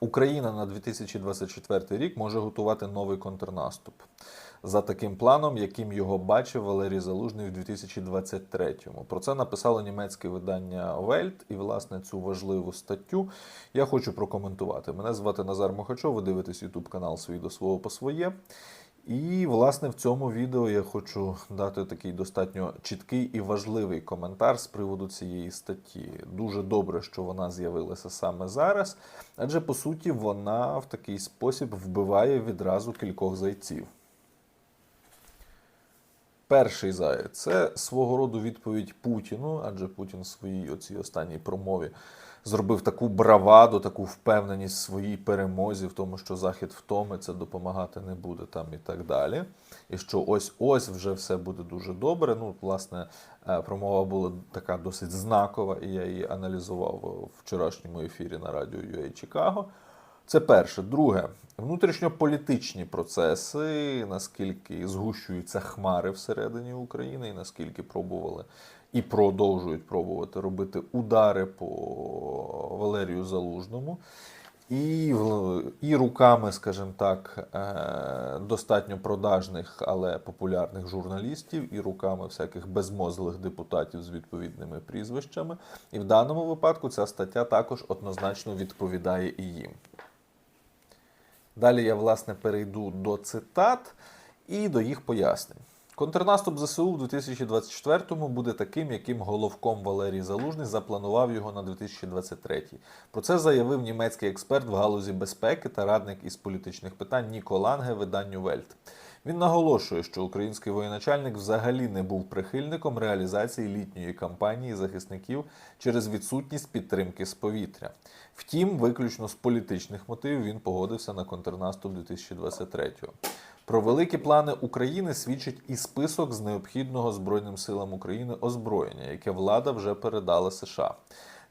Україна на 2024 рік може готувати новий контрнаступ за таким планом, яким його бачив Валерій Залужний в 2023-му. Про це написало німецьке видання Welt, і власне цю важливу статтю я хочу прокоментувати. Мене звати Назар Мохачов. Ви дивитесь YouTube канал «Свій до свого по своє. І, власне, в цьому відео я хочу дати такий достатньо чіткий і важливий коментар з приводу цієї статті. Дуже добре, що вона з'явилася саме зараз, адже по суті вона в такий спосіб вбиває відразу кількох зайців. Перший заяць це свого роду відповідь Путіну, адже Путін в своїй оцій останній промові зробив таку браваду, таку впевненість в своїй перемозі, в тому, що Захід втомиться, допомагати не буде там і так далі. І що ось ось вже все буде дуже добре. Ну, власне, е, промова була така досить знакова, і я її аналізував у вчорашньому ефірі на радіо UA Чикаго. Це перше. Друге, внутрішньополітичні процеси, наскільки згущуються хмари всередині України, і наскільки пробували і продовжують пробувати робити удари по Валерію Залужному. І, і руками, скажімо так, е, достатньо продажних, але популярних журналістів, і руками всяких безмозглих депутатів з відповідними прізвищами. І в даному випадку ця стаття також однозначно відповідає і їм. Далі я, власне, перейду до цитат і до їх пояснень. Контрнаступ ЗСУ в 2024-му буде таким, яким головком Валерій Залужний запланував його на 2023. Про це заявив німецький експерт в галузі безпеки та радник із політичних питань Ніко Ланге виданню Вельт. Він наголошує, що український воєначальник взагалі не був прихильником реалізації літньої кампанії захисників через відсутність підтримки з повітря. Втім, виключно з політичних мотивів він погодився на контрнаступ 2023-го. Про великі плани України свідчить і список з необхідного Збройним силам України озброєння, яке влада вже передала США.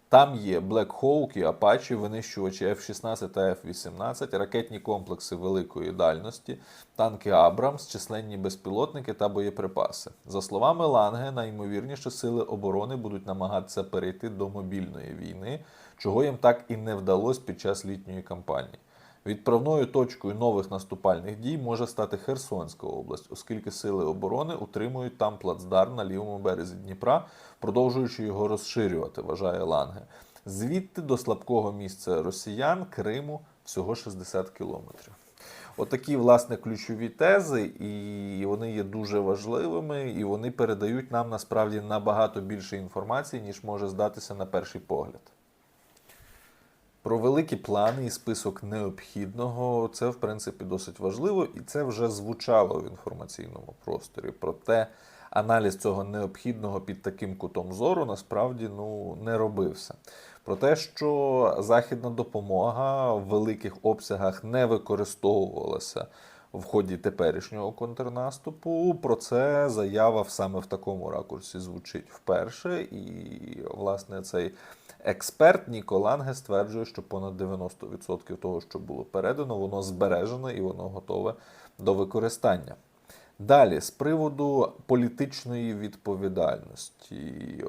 Там є Black Hawk Apache, винищувачі F-16 та F-18, ракетні комплекси великої дальності, танки Абрамс, численні безпілотники та боєприпаси. За словами Ланге, найімовірніше сили оборони будуть намагатися перейти до мобільної війни, чого їм так і не вдалося під час літньої кампанії. Відправною точкою нових наступальних дій може стати Херсонська область, оскільки сили оборони утримують там плацдарм на лівому березі Дніпра, продовжуючи його розширювати, вважає Ланге. Звідти до слабкого місця росіян Криму всього 60 кілометрів. Отакі, власне, ключові тези, і вони є дуже важливими, і вони передають нам насправді набагато більше інформації, ніж може здатися на перший погляд. Про великі плани і список необхідного це в принципі досить важливо, і це вже звучало в інформаційному просторі. Проте аналіз цього необхідного під таким кутом зору насправді ну не робився. Про те, що західна допомога в великих обсягах не використовувалася в ході теперішнього контрнаступу. Про це заява саме в такому ракурсі звучить вперше. І, власне, цей експерт Ніко Ланге стверджує, що понад 90% того, що було передано, воно збережене і воно готове до використання. Далі, з приводу політичної відповідальності,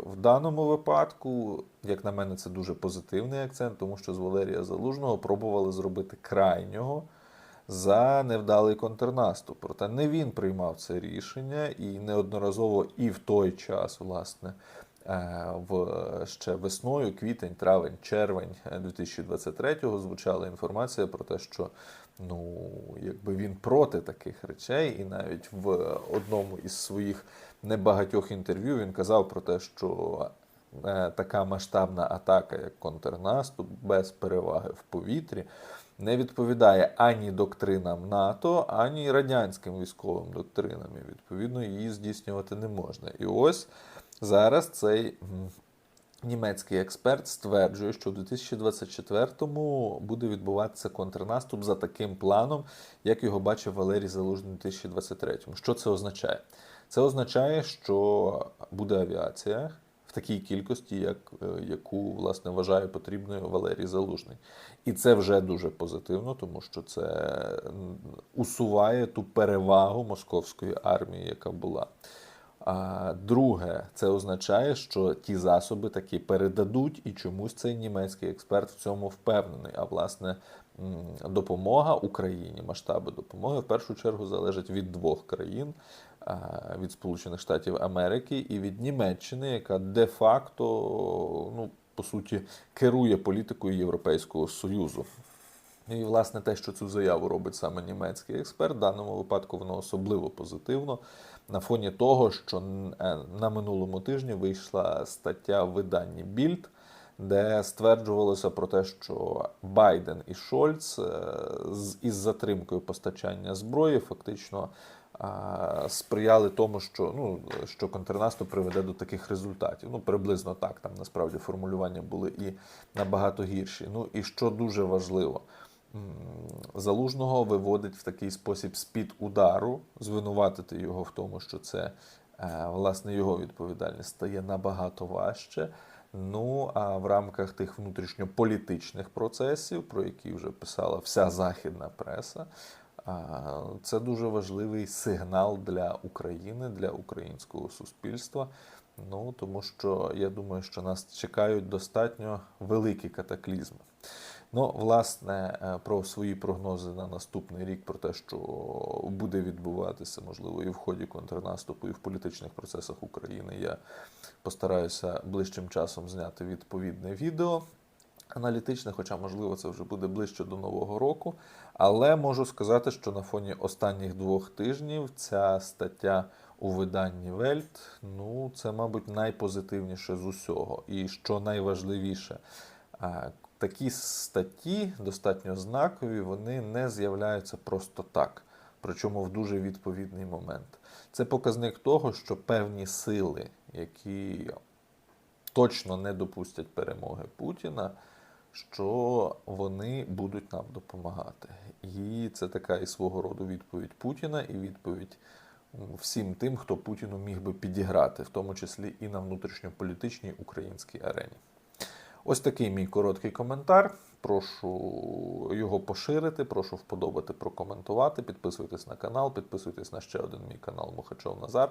в даному випадку, як на мене, це дуже позитивний акцент, тому що з Валерія Залужного пробували зробити крайнього за невдалий контрнаступ. Проте не він приймав це рішення, і неодноразово і в той час, власне, е, в ще весною, квітень, травень, червень 2023-го звучала інформація про те, що ну, якби він проти таких речей, і навіть в одному із своїх небагатьох інтерв'ю він казав про те, що така масштабна атака, як контрнаступ, без переваги в повітрі, не відповідає ані доктринам НАТО, ані радянським військовим доктринам. І, відповідно, її здійснювати не можна. І ось зараз цей німецький експерт стверджує, що в 2024-му буде відбуватися контрнаступ за таким планом, як його бачив Валерій Залужний у 2023-му. Що це означає? Це означає, що буде авіація такій кількості, як, е, яку власне вважає потрібною Валерій Залужний. І це вже дуже позитивно, тому що це усуває ту перевагу московської армії, яка була. А друге, це означає, що ті засоби таки передадуть, і чомусь цей німецький експерт в цьому впевнений. А власне допомога Україні, масштаби допомоги в першу чергу залежать від двох країн. Від Сполучених Штатів Америки і від Німеччини, яка де-факто, ну, по суті, керує політикою Європейського Союзу. І, власне, те, що цю заяву робить саме німецький експерт, в даному випадку воно особливо позитивно на фоні того, що е, на минулому тижні вийшла стаття в виданні Більд, де стверджувалося про те, що Байден і Шольц е, із затримкою постачання зброї фактично сприяли тому, що ну що контрнаступ приведе до таких результатів. Ну приблизно так. Там насправді формулювання були і набагато гірші. Ну і що дуже важливо. Залужного виводить в такий спосіб з-під удару, звинуватити його в тому, що це е, власне його відповідальність стає набагато важче. Ну а в рамках тих внутрішньополітичних процесів, про які вже писала вся західна преса, це дуже важливий сигнал для України, для українського суспільства. Ну тому що я думаю, що нас чекають достатньо великі катаклізми. Ну, власне, е, про свої прогнози на наступний рік, про те, що буде відбуватися, можливо, і в ході контрнаступу, і в політичних процесах України, я постараюся ближчим часом зняти відповідне відео аналітичне, хоча, можливо, це вже буде ближче до Нового року. Але можу сказати, що на фоні останніх двох тижнів ця стаття у виданні Вельт, ну, це, мабуть, найпозитивніше з усього. І що найважливіше, такі статті достатньо знакові, вони не з'являються просто так, причому в дуже відповідний момент. Це показник того, що певні сили, які точно не допустять перемоги Путіна, що вони будуть нам допомагати. І це така і свого роду відповідь Путіна, і відповідь всім тим, хто Путіну міг би підіграти, в тому числі і на внутрішньополітичній українській арені. Ось такий мій короткий коментар. Прошу його поширити, прошу вподобати, прокоментувати. Підписуйтесь на канал, підписуйтесь на ще один мій канал Мухачов Назар.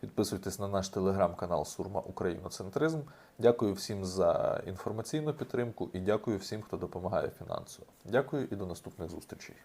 Підписуйтесь на наш телеграм-канал Сурма Україноцентризм. Дякую всім за інформаційну підтримку і дякую всім, хто допомагає фінансово. Дякую і до наступних зустрічей.